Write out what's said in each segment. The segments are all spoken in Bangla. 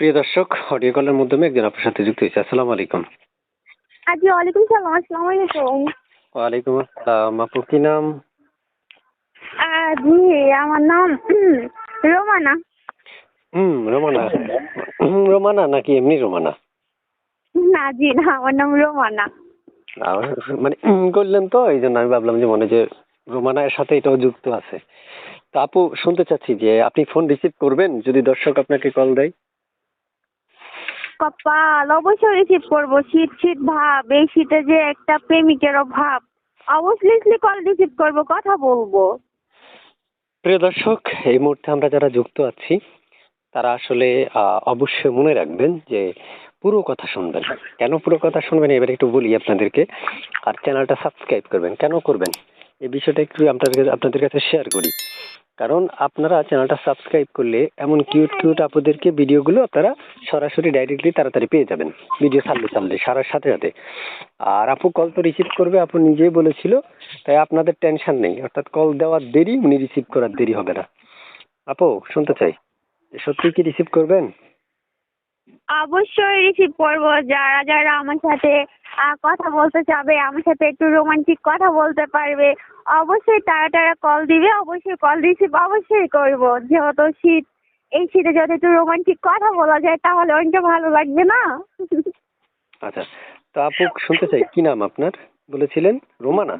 প্রিয় দর্শক অডিও কলের মাধ্যমে একজন আপনার সাথে যুক্ত হয়েছে। আসসালামু আলাইকুম। জি ওয়ালাইকুম সালাম আসসালামু আলাইকুম। ওয়ালাইকুম আসসালাম। আপু কি নাম? আহ, জি আমার নাম রোমানা। হুম রোমানা। হুম, রোমানা নাকি এমনি রোমানা? না জি না আমার নাম রোমানা। মানে করলেন তো এই জন্য আমি ভাবলাম যে মনে যে রোমানার সাথে এটাও যুক্ত আছে। তো আপু শুনতে চাচ্ছি যে আপনি ফোন রিসিভ করবেন? যদি দর্শক আপনাকে কল দেয়। কপাল। অবশ্যই রিসিভ করব শীত শীত ভাব, এই শীতে যে একটা প্রেমিকেরও ভাব। অবশ্যই কল রিসিভ করব, কথা বলব। প্রিয় দর্শক, এই মুহূর্তে আমরা যারা যুক্ত আছি, তারা আসলে অবশ্যই মনে রাখবেন যে পুরো কথা শুনবেন। কেন পুরো কথা শুনবেন? এবার একটু বলি আপনাদেরকে। আর চ্যানেলটা সাবস্ক্রাইব করবেন। কেন করবেন? এই বিষয়টা একটু আপনাদের আপনাদের কাছে শেয়ার করি। কারণ আপনারা চ্যানেলটা সাবস্ক্রাইব করলে এমন কিউট কিউট আপুদেরকে ভিডিওগুলো আপনারা সরাসরি ডাইরেক্টলি তাড়াতাড়ি পেয়ে যাবেন। ভিডিও সামনে সামনে, সারার সাথে সাথে। আর আপু কল তো রিসিভ করবে, আপু নিজেই বলেছিল, তাই আপনাদের টেনশন নেই। অর্থাৎ কল দেওয়ার দেরি, উনি রিসিভ করার দেরি হবে না। আপু, শুনতে চাই। সত্যি কি রিসিভ করবেন? অবশ্যই রিসিভ করব। যারা যারা আমার সাথে কথা বলতে চাবে আমার সাথে একটু রোমান্টিক কথা বলতে পারবে অবশ্যই তারা তারা কল দিবে অবশ্যই কল রিসিভ অবশ্যই করব। যেহেতু শীত এই শীতে যদি একটু রোমান্টিক কথা বলা যায় তাহলে অনেকটা ভালো লাগবে না? আচ্ছা তো আপু শুনতে চাই কি নাম আপনার? বলেছিলেন রোমানা?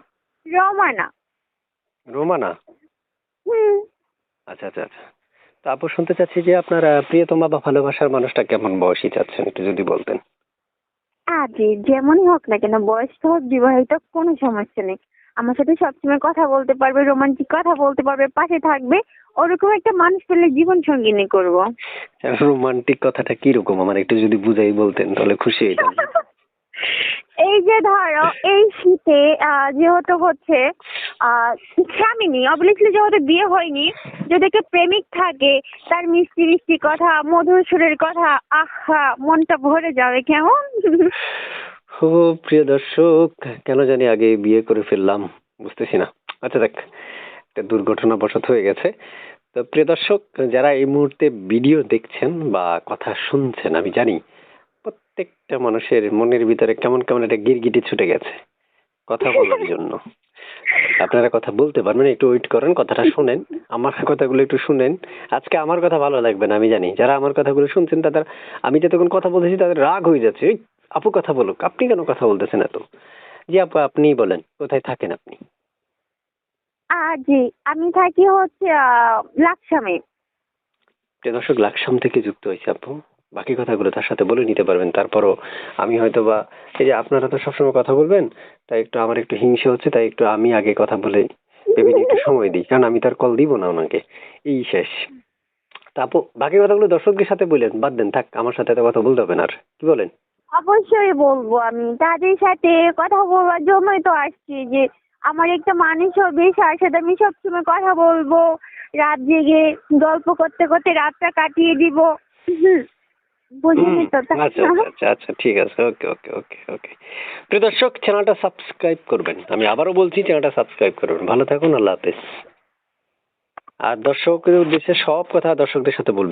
রমানা। রোমানা? হুম। আচ্ছা আচ্ছা আচ্ছা। তো আপু শুনতে চাচ্ছি যে আপনার প্রিয়তমা বা ভালোবাসার মানুষটা কেমন বয়সী চাচ্ছেন? একটু যদি বলতেন। আরে যেমনই হোক না কেন বয়স তো হোক বিবাহিত কোনো সমস্যা নেই। আমার সাথে সবসময় কথা বলতে পারবে রোমান্টিক কথা বলতে পারবে পাশে থাকবে ওরকম একটা মানুষ পেলে জীবন সঙ্গিনী করব। রোমান্টিক কথাটা কীরকম? আমার একটু যদি বুঝাই বলতেন তাহলে খুশি হইতাম। এই যে ধরো, এই শীতে যেহেতু হচ্ছে স্বামিনী অবলিসলি যেহেতু বিয়ে হয়নি, যদি একটা প্রেমিক থাকে, তার মিষ্টি মিষ্টি কথা, মধুর সুরের কথা, আহা, মনটা ভরে যাবে কেমন? ও প্রিয় দর্শক, কেন জানি আগে বিয়ে করে ফেললাম, বুঝতেছি না। আচ্ছা দেখ, একটা দুর্ঘটনা বশত হয়ে গেছে। তো প্রিয় দর্শক, যারা এই মুহূর্তে ভিডিও দেখছেন বা কথা শুনছেন, আমি জানি প্রত্যেকটা মানুষের মনের ভিতরে কেমন কেমন একটা গিরগিটি ছুটে গেছে কথা বলার জন্য। আপনারা কথা বলতে পারবেন একটু ওয়েট করেন কথাটা শুনেন আমার কথাগুলো একটু শুনেন। আজকে আমার কথা ভালো লাগবে না আমি জানি। যারা আমার কথাগুলো শুনছেন তাদের আমি যতক্ষণ কথা বলতেছি তাদের রাগ হয়ে যাচ্ছে। আপু কথা বলুক আপনি কেন কথা বলতেছেন এত? জি আপু আপনিই বলেন কোথায় থাকেন আপনি? জি আমি থাকি হচ্ছে লাকসামে। দর্শক লাকসাম থেকে যুক্ত হয়েছে আপু। বাকি কথাগুলো তার সাথে বলে নিতে পারবেন। তারপরও আমি হয়তো বা এই যে আপনারা তো সবসময় কথা বলবেন তাই একটু আমার একটু হিংসে হচ্ছে তাই একটু আমি আগে কথা বলে ভেবে একটু সময় দিই কারণ আমি তার কল দিব না ওনাকে। এই শেষ। তারপর বাকি কথাগুলো দর্শকদের সাথে বললেন বাদ দেন থাক আমার সাথে তো কথা বলতে হবে না আর। কি বলেন? অবশ্যই বলব আমি তাদের সাথে কথা বলবার জন্যই তো আসছি যে আমার একটা মানুষ হবে তার সাথে আমি সবসময় কথা বলব। রাত জেগে গল্প করতে করতে রাতটা কাটিয়ে দিব। হুম, বুঝিনি তো আচ্ছা আচ্ছা আচ্ছা আচ্ছা ঠিক আছে ওকে ওকে ওকে ওকে। প্রিয় দর্শক চ্যানেলটা সাবস্ক্রাইব করবেন। আমি আবারও বলছি চ্যানেলটা সাবস্ক্রাইব করবেন। ভালো থাকুন আল্লাহ হাফেজ। আর দর্শকদের উদ্দেশ্যে সব কথা দর্শকদের সাথে বলবেন।